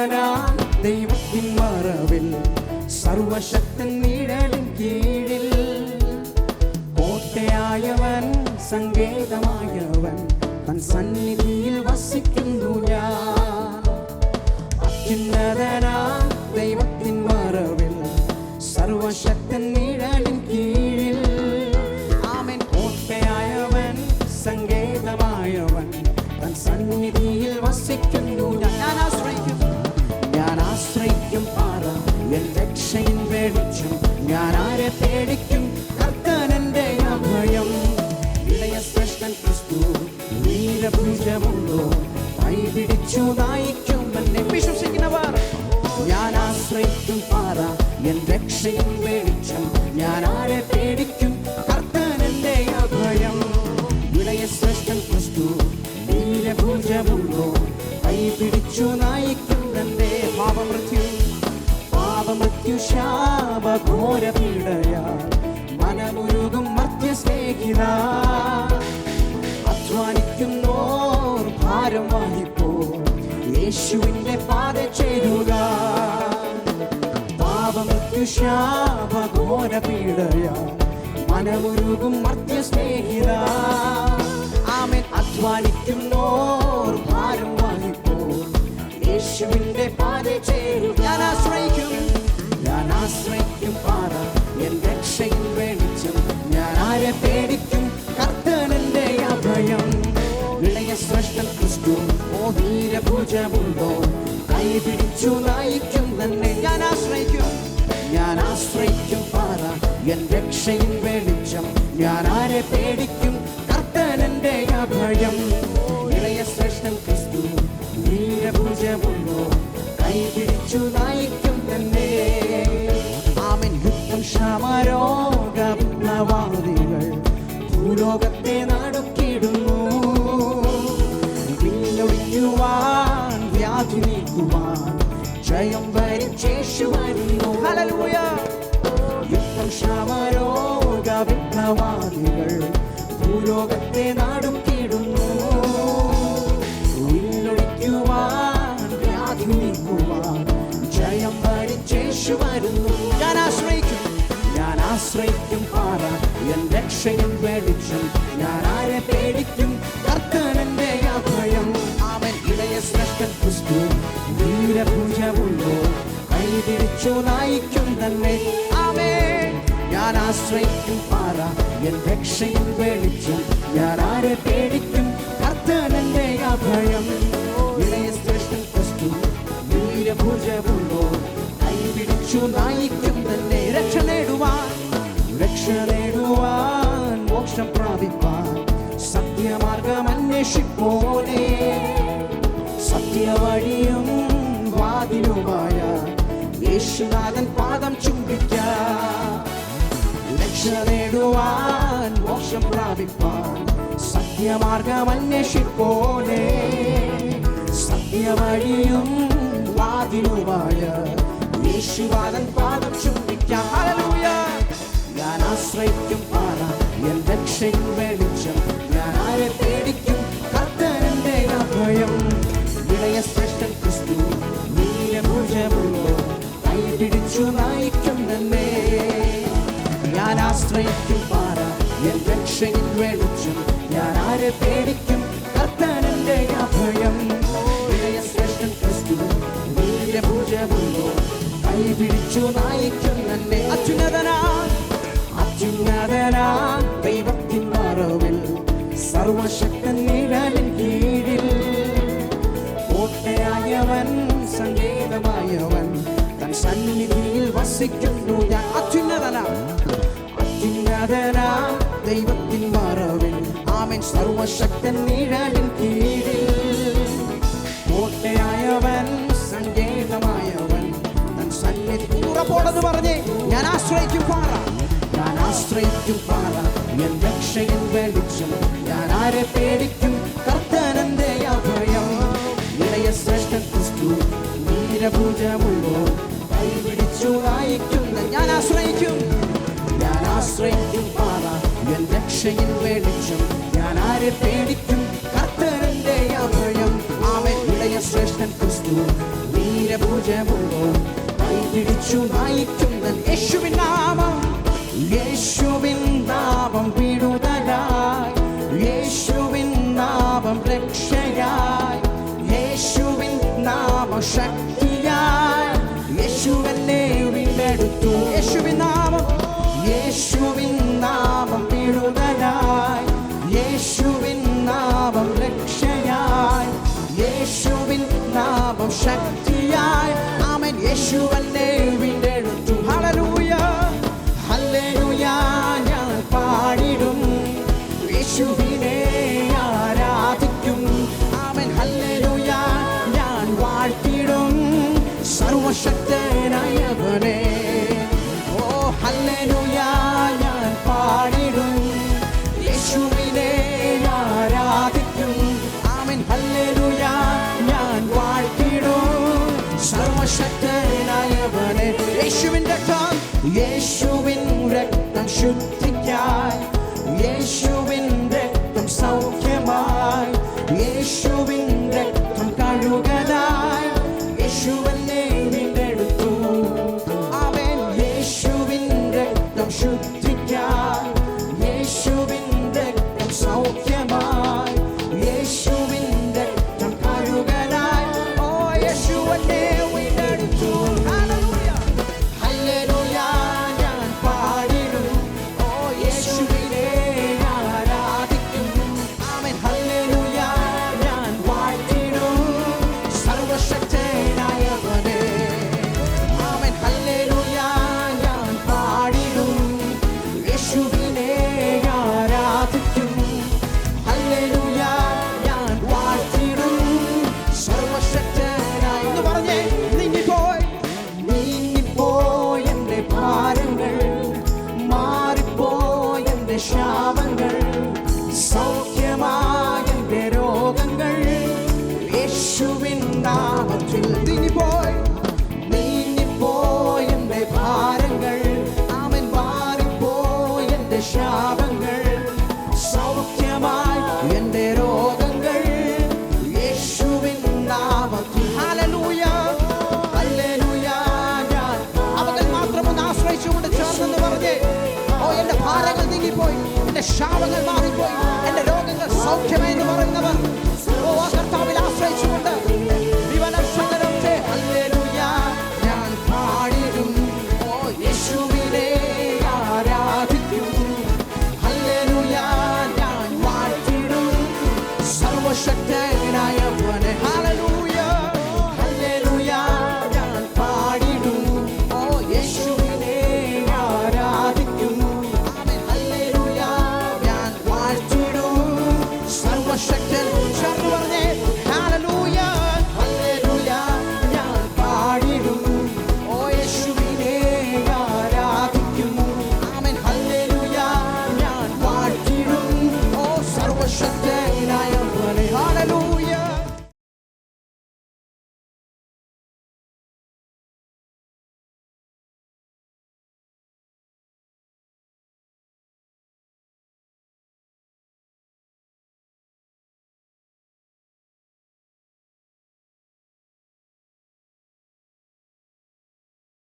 അത്യുന്നതനാം ദൈവത്തിൻ മറവിൽ സർവശക്തൻ നിഴലിൻ കീഴിൽ. കോട്ടയായവൻ സങ്കേതമായവൻ തൻ സന്നിധിയിൽ വസിക്കുന്നു ഞാൻ. അത്യുന്നതനാം പേടിക്കും അഭയം. ശ്രേഷ്ഠൻ ക്രിസ്തു ഞാൻ പാറ എൻ ഞാൻ ആരെ പേടിക്കും കർത്തനന്റെ അഭയം. ഇളയ ശ്രേഷ്ഠൻ ക്രിസ്തു വീരഭുജമുണ്ടോ കൈപിടിച്ചു ശാപഘോര പീഡയ മനമുരുകും മധ്യസ്നേഹിത അധ്വാനിക്കുന്നോർ ഭാരം വഹിപ്പോ യേശുവിന്റെ പാത ചേരുക പാപമൃത്യു ശാപഘോര പീഡയാ മനമുരുകും മധ്യസ്നേഹിത ആമൻ. അധ്വാനിക്കുന്നോർ ഭാരം വഹിപ്പോ യേശുവിന്റെ പാത ചേരും പിടിച്ചു നയിക്കും തന്നെ ഞാൻ ആശ്രയിക്കും. ഞാൻ ആശ്രയിക്കും പാറ എൻ രക്ഷയും വെളിച്ചം. ഞാൻ ആരെ പേടിക്കും? കർത്തനന്റെ അഭയം. ഇളയ ശ്രേഷ്ഠൻ ക്രിസ്തു വീരഭുജമുണ്ടോ കൈ പിടിച്ചു നയിക്കും തന്നെ. ആമൻ. യുദ്ധം ക്ഷമരോഗ ഭൂലോകത്തെ വരിച്ചേഷു വരുന്നു ഹല്ലേലൂയ. യുദ്ധം ക്ഷമരോഗ വിപ്ലവാദികൾ ഭൂലോകത്തെ വില്ലൊഴിക്കുവാൻ വ്യാധി നീക്കുവാൻ ജയം വരിച്ചേഷു വരുന്നു ഞാൻ ആശ്രയിക്കും. ഞാൻ ആശ്രയിക്കും പാറ. എൻ രക്ഷയും വെളിച്ചം ഞാൻ ആരെ പേടിക്കും? തന്നെ. ആമേ ഞാൻ ആശ്രയിക്കും പാറ എൻ രക്ഷയും വെളിച്ചം. ഞാൻ ആരെ പേടിക്കും? കർത്തനന്റെ അഭയം ഇളയ തന്നെ സത്യവഴിയും വാതിലുമായ യേശുനാഥൻ രക്ഷ നേടുവാൻ മോക്ഷം പ്രാപിപ്പാൻ സത്യമാർഗം അന്വേഷിപ്പോലെ സത്യവഴിയും വാതിലുമായ യേശുവാദൻ പാദം ചുംബിക്കാം ഞാൻ ആശ്രയിക്കും പാറ എൻ രക്ഷയും വെളിച്ചം. ഞാൻ ആരെ പേടിക്കും. കർത്താനന്റെ അഭയം. ശ്രേഷ്ഠൻ ക്രിസ്തു വീരഭുജമുള്ളോ കൈ പിടിച്ചു നയിക്കും തന്നെ. അത്യുന്നതനാ. അത്യുന്നതനാ. സർവശക്തൻ നിഴലിൻ കീഴിൽ. കോട്ടയായവൻ സങ്കേതമായവൻ തൻ സന്നിധി ഉറപ്പോടെന്ന് പറഞ്ഞേ ഞാൻ ആശ്രയിക്കും പാറ. ഞാൻ ആശ്രയിക്കും പാറ. എൻ രക്ഷയിൽ വെളിച്ചം. ഞാൻ ആരെ പേടിക്കും? കർത്തനന്റെ അഭയം. ഇളയ ശ്രേഷ്ഠ ക്രിസ്തു വീരഭുജമുള്ളോ? കൈപിടിച്ചു വായിക്കുന്ന ഞാൻ ആശ്രയിക്കും. ഞാൻ ആശ്രയിക്കും പാറ. രക്ഷയും വെളിച്ചം. ഞാൻ ആരെ പേടിക്കും? കർത്തനന്റെ അഭയം അവൻ ഇളയ ശ്രേഷ്ഠൻ ക്രിസ്തു. ജയമുള്ളൂ കൈപിടിച്ചു നയിക്കുന്ന യേശുവിൻ നാമം. യേശുവിൻ നാമം വിടുതലായി. യേശുവിൻ നാമം രക്ഷയായി. യേശുവിൻ നാമം ശക്തിയായി. യേശുവല്ലേ വീണ്ടെടുത്തു? യേശുവിൻ നാമം യേശുവിൻ നാമം വിടുതലായി. യേശുവിൻ നാമം രക്ഷയായി. യേശുവിൻ നാമം ശക്തിയായി. ആമൻ. യേശുവെന്നെ യേശുവിൻ രക്തം ശാപങ്ങൾ സൗഖ്യമായി എന്റെ രോഗങ്ങൾ യേശുവിൻ നാമത്തിൽ. ഹല്ലേലൂയ. ഹല്ലേലൂയ. ഞാൻ അവകൾ മാത്രം ഒന്ന് ആശ്രയിച്ചുകൊണ്ട് ചേർന്നെന്ന് പറഞ്ഞേ ഓ എന്റെ ഭാരങ്ങൾ നീങ്ങിപ്പോയി എന്റെ ശാപങ്ങൾ മാറിപ്പോയി. chaque terre.